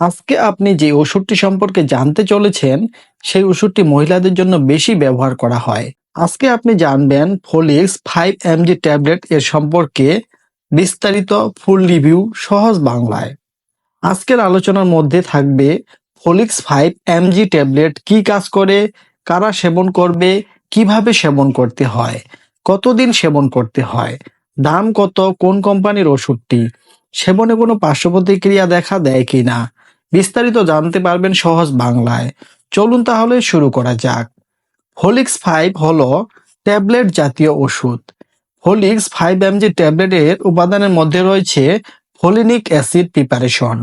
আজকে আপনি যে ওষুধটি সম্পর্কে জানতে চলেছেন, সেই ওষুধটি মহিলাদের জন্য বেশি ব্যবহার করা হয়। আজকে আপনি জানবেন ফলিক্স ফাইভ এমজি ট্যাবলেট এর সম্পর্কে বিস্তারিত ফুল রিভিউ সহজ বাংলায়। আজকের আলোচনার মধ্যে থাকবে ফলিক্স ফাইভ এমজি ট্যাবলেট কি কাজ করে, কারা সেবন করবে, কীভাবে সেবন করতে হয়, কতদিন সেবন করতে হয়, দাম কত, কোন কোম্পানির ওষুধটি, সেবনে কোনো পার্শ্ব প্রতিক্রিয়া দেখা দেয় কিনা বিস্তারিত জানতে পারবেন সহজ বাংলায়। চলুন তাহলে শুরু করা যাক। ফলিক্স ফাইভ হলো ট্যাবলেট জাতীয় ওষুধ। ফলিক্স ফাইভ এমজি ট্যাবলেটের উপাদানের মধ্যে রয়েছে folinic acid preparation.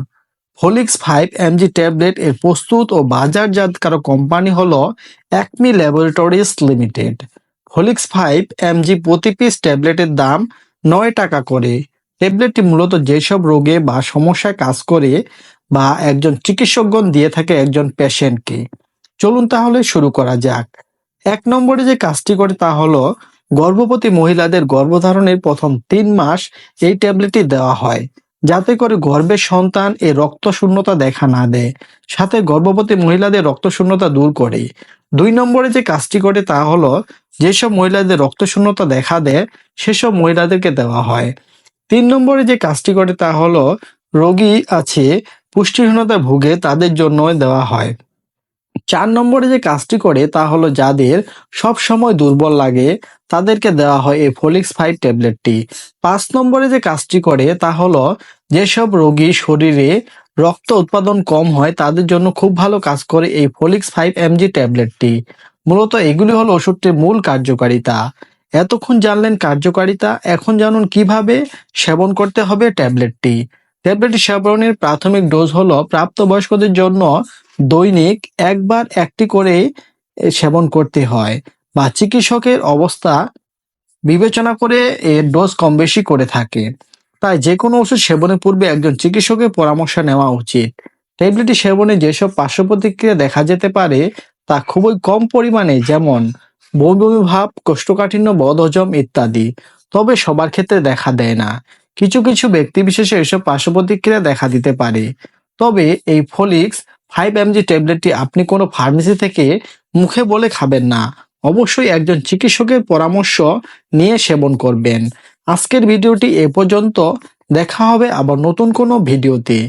Folix five M G tablet এর প্রস্তুত ও বাজারজাতকারক কোম্পানি হল Acme laboratories limited Folix five M G প্রতি পিস ট্যাবলেটের দাম নয় টাকা করে। ট্যাবলেটটি মূলত যেসব রোগে বা সমস্যায় কাজ করে বা একজন চিকিৎসকগণ দিয়ে থাকে একজন পেশেন্টকে। চলুন তাহলে শুরু করা যাক। এক নম্বরে যে কাজটি করে তা হলো, গর্ভবতী মহিলাদের গর্ভধারণের প্রথম তিন মাস এই ট্যাবলেটটি দেওয়া হয়, যাতে করে গর্ভের সন্তান এ রক্ত শূন্যতা দেখা না দেয়, সাথে গর্ভবতী মহিলাদের রক্ত শূন্যতা দূর করে। দুই নম্বরে যে কাজটি করে তা হলো, যেসব মহিলাদের রক্ত শূন্যতা দেখা দেয়, সেসব মহিলাদেরকে দেওয়া হয়। তিন নম্বরে যে কাজটি করে তা হলো, রোগী আছে পুষ্টিহীনতা ভুগে তাদের জন্য দেওয়া হয়। চার নম্বরে যে কাজটি করে তা হলো যাদের সব সময় দুর্বল লাগে, তাদেরকে দেওয়া হয় এই ফলিক্স ফাইভ ট্যাবলেটটি। পাঁচ নম্বরে যে কাজটি করে তা হলো যেসব রোগী শরীরে রক্ত উৎপাদন কম হয়, তাদের জন্য খুব ভালো কাজ করে এই ফলিক্স ফাইভ এমজি ট্যাবলেটটি। মূলত এগুলি হলো ওষুধটির মূল কার্যকারিতা। এতক্ষণ জানলেন কার্যকারিতা, এখন জানুন কীভাবে সেবন করতে হবে ট্যাবলেটটি। ট্যাবলেটটি সেবনের প্রাথমিক ডোজ হলো প্রাপ্তবয়স্কদের জন্য দৈনিক একবার একটি করে সেবন করতে হয় বা চিকিৎসকের অবস্থা বিবেচনা করে এর ডোজ কম বেশি করে থাকে। তাই যে কোনো ওষুধ সেবনের পূর্বে একজন চিকিৎসকের পরামর্শ নেওয়া উচিত। ট্যাবলেটটি সেবনে যেসব পার্শ্ব প্রতিক্রিয়া দেখা যেতে পারে তা খুবই কম পরিমাণে যেমন বমি বমি ভাব, কোষ্ঠকাঠিন্য, বদহজম ইত্যাদি। তবে সবার ক্ষেত্রে দেখা দেয় না। কিছু কিছু ব্যক্তি বিশেষে এসব পার্শ্ব প্রতিক্রিয়া দেখা দিতে পারে। তবে এই ফলিক্স ফাইভ এমজি ট্যাবলেটটি আপনি কোনো ফার্মেসি থেকে মুখে বলে খাবেন না। অবশ্যই একজন চিকিৎসকের পরামর্শ নিয়ে সেবন করবেন। আজকের ভিডিওটি এ পর্যন্ত। দেখা হবে আবার নতুন কোনো ভিডিওতে।